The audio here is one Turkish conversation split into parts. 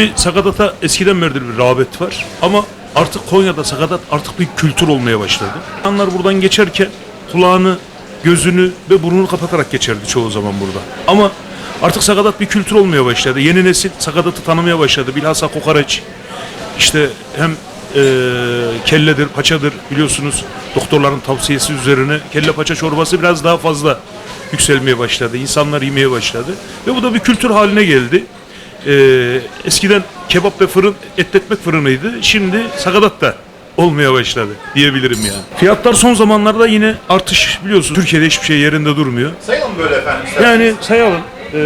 Şimdi sakatata eskiden beridir bir rağbet var ama artık Konya'da sakatat artık bir kültür olmaya başladı. İnsanlar buradan geçerken kulağını, gözünü ve burnunu kapatarak geçerdi çoğu zaman burada. Ama artık sakatat bir kültür olmaya başladı. Yeni nesil sakatatı tanımaya başladı. Bilhassa kokoreç, işte hem eee, kelledir, paçadır biliyorsunuz doktorların tavsiyesi üzerine kelle paça çorbası biraz daha fazla yükselmeye başladı. İnsanlar yemeye başladı ve bu da bir kültür haline geldi. Eee, eskiden kebap ve fırın etletmek fırınıydı. Şimdi sakatat da olmaya başladı diyebilirim yani. Fiyatlar son zamanlarda yine artış biliyorsun. Türkiye'de hiçbir şey yerinde durmuyor. Sayalım böyle efendim. Yani sayalım. Ee,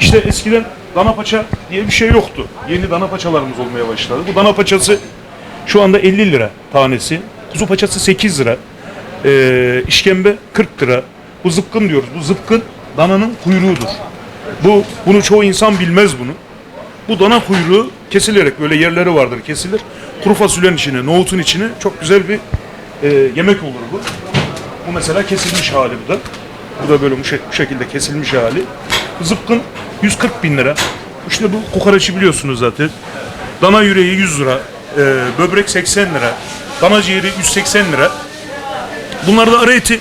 işte eskiden dana paça diye bir şey yoktu. Yeni dana paçalarımız olmaya başladı. Bu dana paçası şu anda 50 lira tanesi. Kuzu paçası 8 lira. Ee, işkembe 40 lira. Bu zıpkın diyoruz. Bu zıpkın dananın kuyruğudur. Bu bunu çoğu insan bilmez bunu. Bu dana kuyruğu kesilerek böyle yerleri vardır kesilir. Kuru fasulyenin içine, nohutun içine çok güzel bir e, yemek olur bu. Bu mesela kesilmiş hali bu da. Bu da böyle bu, şek- bu şekilde kesilmiş hali. Zıpkın 140 bin lira. İşte bu kokoreçi biliyorsunuz zaten. Dana yüreği 100 lira. e, böbrek 80 lira. Dana ciğeri 180 lira. Bunlar da ara eti.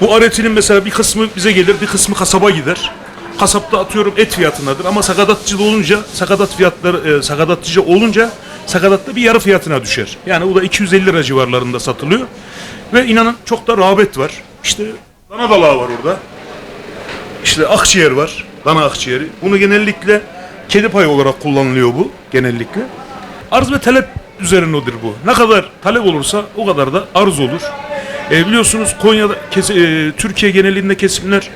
Bu ara etinin mesela bir kısmı bize gelir, bir kısmı kasaba gider. Kasapta atıyorum et fiyatındadır ama sakatatçıda olunca, sakatat fiyatları, e, sakatatçıda olunca sakatatta bir yarı fiyatına düşer. Yani bu da 250 lira civarlarında satılıyor. Ve inanın çok da rağbet var. İşte dana dalağı var orada. İşte akciğer var. Dana akciğeri. Bunu genellikle kedi payı olarak kullanılıyor bu genellikle. Arz ve talep üzerinedir bu. Ne kadar talep olursa o kadar da arz olur. E, biliyorsunuz Konya'da kes- e, Türkiye genelinde kesimler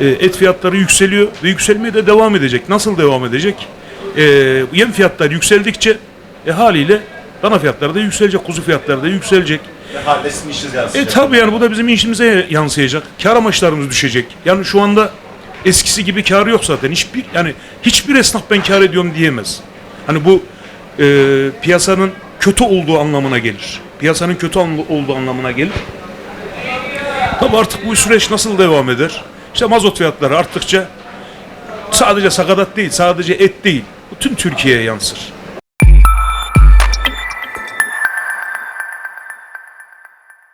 e, et fiyatları yükseliyor ve yükselmeye de devam edecek. Nasıl devam edecek? E, yem fiyatları yükseldikçe e, haliyle dana fiyatları da yükselecek, kuzu fiyatları da yükselecek. Halde sizin işiniz E yansıyacak. tabi yani bu da bizim işimize yansıyacak. Kar amaçlarımız düşecek. Yani şu anda eskisi gibi kar yok zaten. Hiçbir yani hiçbir esnaf ben kar ediyorum diyemez. Hani bu e, piyasanın kötü olduğu anlamına gelir. Piyasanın kötü anla- olduğu anlamına gelir. Tabi artık bu süreç nasıl devam eder? İşte mazot fiyatları arttıkça sadece sakatat değil, sadece et değil. Bütün Türkiye'ye yansır.